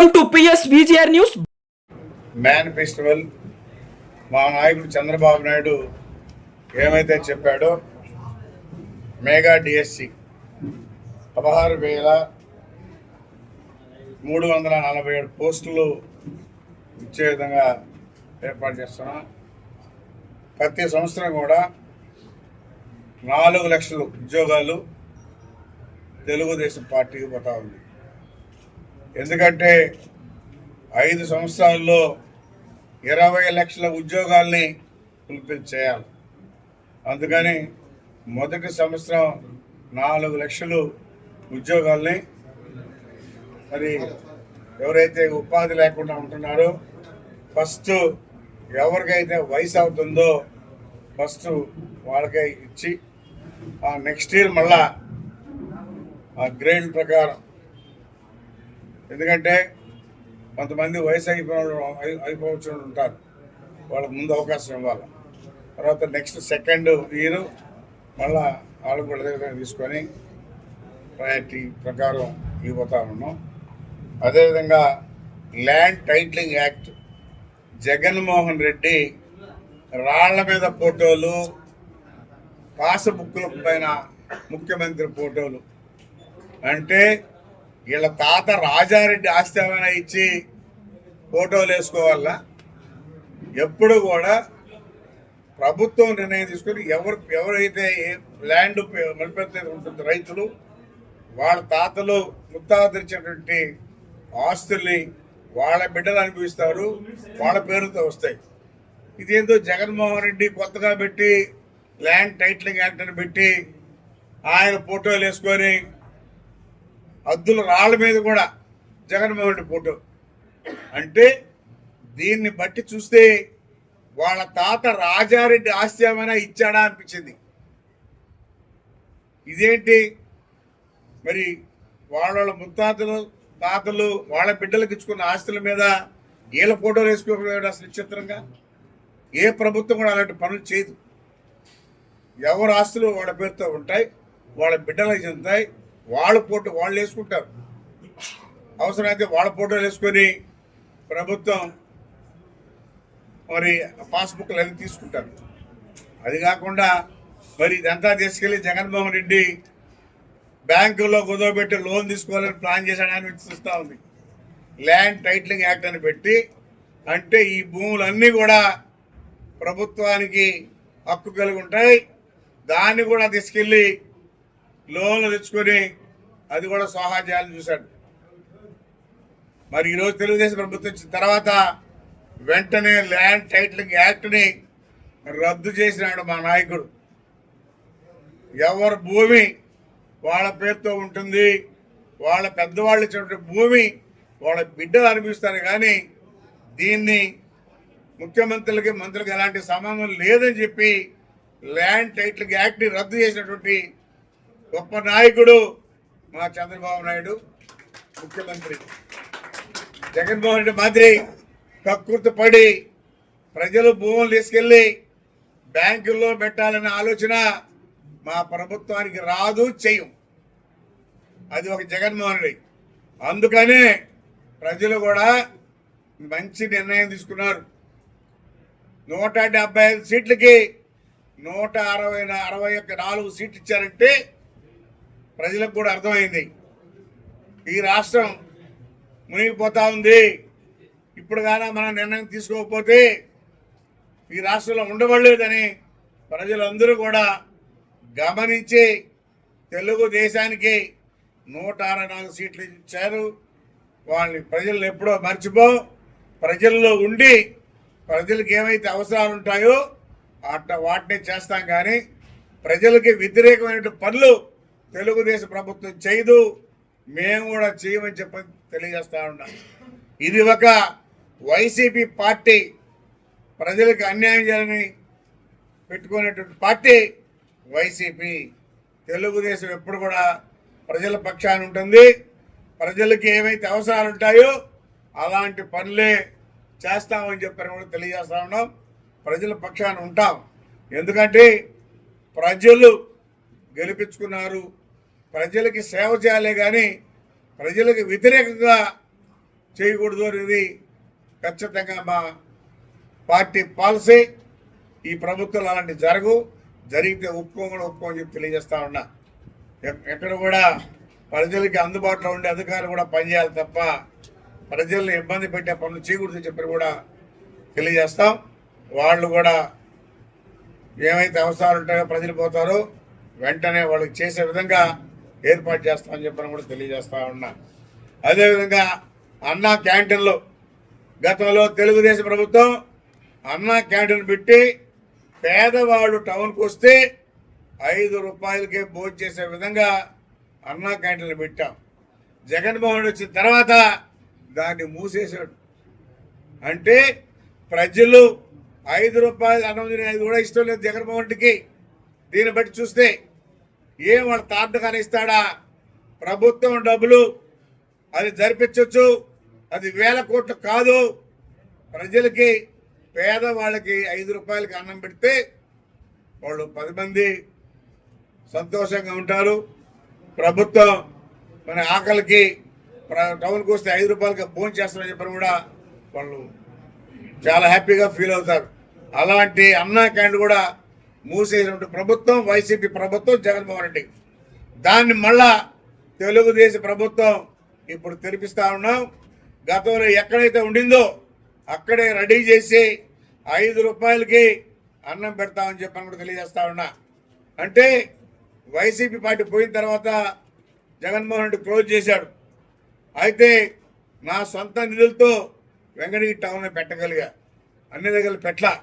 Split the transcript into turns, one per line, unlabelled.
Welcome to PS VGR news
man festival మా నాయకుడు చంద్రబాబు నాయుడు ఏమైతే చెప్పాడో మెగా డిఎస్సి పదహారు వేల మూడు వందల నలభై ఏడు పోస్టులు ఇచ్చే విధంగా ఏర్పాటు చేస్తున్నాం. ప్రతి సంవత్సరం కూడా నాలుగు లక్షల ఉద్యోగాలు తెలుగుదేశం పార్టీకి పోతా ఉంది. ఎందుకంటే ఐదు సంవత్సరాల్లో ఇరవై లక్షల ఉద్యోగాల్ని ఫుల్ఫిల్ చేయాలి. అందుకని మొదటి సంవత్సరం నాలుగు లక్షలు ఉద్యోగాల్ని మరి ఎవరైతే ఉపాధి లేకుండా ఉంటున్నారో ఫస్ట్ ఎవరికైతే వయసు అవుతుందో ఫస్ట్ వాళ్ళకే ఇచ్చి ఆ నెక్స్ట్ ఇయర్ మళ్ళా ఆ గ్రేడ్ ప్రకారం ఎందుకంటే కొంతమంది వయసు అయిపోయిన అయిపోవచ్చు ఉంటారు. వాళ్ళకి ముందు అవకాశం ఇవ్వాలి. తర్వాత నెక్స్ట్ సెకండ్ ఇయర్ మళ్ళా వాళ్ళు కూడా విధంగా తీసుకొని ప్రయారిటీ ప్రకారం ఇవ్వతా ఉన్నాం. అదేవిధంగా land titling act Jaganmohan Reddy రాళ్ళ మీద ఫోటోలు పాసబుక్కుల పైన ముఖ్యమంత్రి ఫోటోలు. అంటే వీళ్ళ తాత రాజారెడ్డి ఆస్తి ఏమైనా ఇచ్చి ఫోటోలు వేసుకోవాలా. ఎప్పుడు కూడా ప్రభుత్వం నిర్ణయం తీసుకొని ఎవరు ఎవరైతే ఏ- ల్యాండ్ మలిపెత్తే ఉంటుంది రైతులు వాళ్ళ తాతలు ముత్తాతలు ఆస్తుల్ని వాళ్ళ బిడ్డలు అనుభవిస్తారు వాళ్ళ పేరుతో వస్తాయి. ఇదేందో జగన్మోహన్ రెడ్డి కొత్తగా పెట్టి ల్యాండ్ టైటిలింగ్ యాక్ట్ అని పెట్టి ఆయన ఫోటోలు వేసుకొని అద్దుల రాళ్ళ మీద కూడా జగన్మోహన్ రెడ్డి ఫోటో. అంటే దీన్ని బట్టి చూస్తే వాళ్ళ తాత రాజారెడ్డి ఆస్తి ఏమైనా ఇచ్చాడా అనిపించింది. ఇదేంటి? మరి వాళ్ళ వాళ్ళ ముత్తాతలు తాతలు వాళ్ళ బిడ్డలకు ఇచ్చుకున్న ఆస్తుల మీద వీళ్ళ ఫోటోలు వేసుకోవడం అసలు విచిత్రంగా ఏ ప్రభుత్వం కూడా అలాంటి పనులు చేయదు. ఎవరి ఆస్తులు వాళ్ళ పేరుతో ఉంటాయి వాళ్ళ బిడ్డలకు చెందుతాయి వాళ్ళ ఫోటో వాళ్ళు వేసుకుంటారు. అవసరమైతే వాళ్ళ ఫోటోలు వేసుకొని ప్రభుత్వం మరి పాస్బుక్లు అవి తీసుకుంటారు. అది కాకుండా మరి ఇదంతా తీసుకెళ్ళి జగన్మోహన్ రెడ్డి బ్యాంకుల్లో కుదవబెట్టి లోన్ తీసుకోవాలని ప్లాన్ చేశాడని చూస్తూ ఉంది. ల్యాండ్ టైటిలింగ్ యాక్ట్ అని పెట్టి అంటే ఈ భూములన్నీ కూడా ప్రభుత్వానికి హక్కు కలిగి ఉంటాయి. దాన్ని కూడా తీసుకెళ్ళి లోన్లు తెచ్చుకొని అది కూడా సోహా చేయాలని చూశాడు. మరి ఈరోజు తెలుగుదేశం ప్రభుత్వం వచ్చిన తర్వాత వెంటనే ల్యాండ్ టైటిలింగ్ యాక్ట్ని రద్దు చేసినాడు మా నాయకుడు. ఎవరి భూమి వాళ్ళ పేరుతో ఉంటుంది వాళ్ళ పెద్దవాళ్ళు ఇచ్చినటువంటి భూమి వాళ్ళ బిడ్డలు అనిపిస్తారు కానీ దీన్ని ముఖ్యమంత్రులకి మంత్రులకి ఎలాంటి సంబంధం లేదని చెప్పి ల్యాండ్ టైటిల్ యాక్ట్ని రద్దు చేసినటువంటి గొప్ప నాయకుడు మా చంద్రబాబు నాయుడు ముఖ్యమంత్రి. జగన్మోహన్ రెడ్డి మాదిరి కక్కుర్తి పడి ప్రజలు భూములు తీసుకెళ్ళి బ్యాంకుల్లో పెట్టాలనే ఆలోచన మా ప్రభుత్వానికి రాదు చేయం అది ఒక జగన్మోహన్ రెడ్డి. అందుకనే ప్రజలు కూడా మంచి నిర్ణయం తీసుకున్నారు. నూట డెబ్బై ఐదు సీట్లకి నూట అరవై అరవై ఒక్క నాలుగు సీట్లు ఇచ్చారంటే ప్రజలకు కూడా అర్థమైంది. ఈ రాష్ట్రం మునిగిపోతా ఉంది. ఇప్పుడు కానీ మనం నిర్ణయం తీసుకోకపోతే ఈ రాష్ట్రంలో ఉండబడలేదని ప్రజలందరూ కూడా గమనించి తెలుగుదేశానికి నూట అరవై నాలుగు సీట్లు ఇచ్చారు. వాళ్ళని ప్రజలు ఎప్పుడో మర్చిపో. ప్రజల్లో ఉండి ప్రజలకు ఏమైతే అవసరాలు ఉంటాయో అట్ట వాటినే చేస్తాం కానీ ప్రజలకి వ్యతిరేకమైన పనులు తెలుగుదేశం ప్రభుత్వం చేయదు. మేము కూడా చేయమని చెప్పని తెలియజేస్తా ఉన్నాం. ఇది ఒక వైసీపీ పార్టీ ప్రజలకు అన్యాయం చేయాలని పెట్టుకునేటువంటి పార్టీ వైసీపీ. తెలుగుదేశం ఎప్పుడు కూడా ప్రజల పక్షాన ఉంటుంది. ప్రజలకి ఏమైతే అవసరాలు ఉంటాయో అలాంటి పనులే చేస్తామని చెప్పని కూడా తెలియజేస్తా ఉన్నాం. ప్రజల పక్షాన ఉంటాం. ఎందుకంటే ప్రజలు గెలిపించుకున్నారు. ప్రజలకి సేవ చేయాలి కానీ ప్రజలకు వ్యతిరేకంగా చేయకూడదు అనేది ఖచ్చితంగా మా పార్టీ పాలసీ. ఈ ప్రభుత్వం అలాంటి జరగు జరిగితే ఒప్పుకోమని ఒప్పుకోమని చెప్పి తెలియజేస్తా ఉన్నా. ఎక్కడ కూడా ప్రజలకి అందుబాటులో ఉండే అధికారులు కూడా పనిచేయాలి తప్ప ప్రజల్ని ఇబ్బంది పెట్టే పనులు చేయకూడదు చెప్పి కూడా తెలియజేస్తాం. వాళ్ళు కూడా ఏమైతే అవసరాలు ఉంటాయో ప్రజలు పోతారో. వెంటనే వాళ్ళకి చేసే విధంగా ఏర్పాటు చేస్తామని చెప్పని కూడా తెలియజేస్తా ఉన్నా. అదేవిధంగా అన్నా క్యాంటీన్లు. గతంలో తెలుగుదేశం ప్రభుత్వం అన్నా క్యాంటీన్ పెట్టి పేదవాళ్ళు టౌన్కి వస్తే ఐదు రూపాయలకే భోజనం చేసే విధంగా అన్నా క్యాంటీన్లు పెట్టాం. జగన్మోహన్ వచ్చిన తర్వాత దాన్ని మూసేశాడు. అంటే ప్రజలు ఐదు రూపాయలు అన్నం తినేది కూడా ఇష్టం లేదు జగన్మోహన్ రెడ్డికి. దీన్ని బట్టి చూస్తే ఏం వాళ్ళ తాడు కానిస్తాడా ప్రభుత్వం డబ్బులు అది జరిపించవచ్చు అది వేల కోట్లు కాదు. ప్రజలకి పేదవాళ్ళకి ఐదు రూపాయలకి అన్నం పెడితే వాళ్ళు పది మంది సంతోషంగా ఉంటారు. ప్రభుత్వం మన ఆకలికి టౌన్కి వస్తే ఐదు రూపాయలకి భోజనం చేస్తారని చెప్పని కూడా వాళ్ళు చాలా హ్యాపీగా ఫీల్ అవుతారు. అలాంటి అన్నా క్యాండ్ కూడా మూసేసినటువంటి ప్రభుత్వం వైసీపీ ప్రభుత్వం జగన్మోహన్ రెడ్డి. దాన్ని మళ్ళా తెలుగుదేశం ప్రభుత్వం ఇప్పుడు తెరిపిస్తా ఉన్నాం. గతంలో ఎక్కడైతే ఉండిందో అక్కడే రెడీ చేసి ఐదు రూపాయలకి అన్నం పెడతామని చెప్పని కూడా తెలియజేస్తా ఉన్నా. అంటే వైసీపీ పార్టీ పోయిన తర్వాత జగన్మోహన్ రెడ్డి క్లోజ్ చేశాడు. అయితే నా సొంత నిధులతో వెంకటగిరి టౌన్ పెట్టగలిగా. అన్ని దగ్గర పెట్టలా.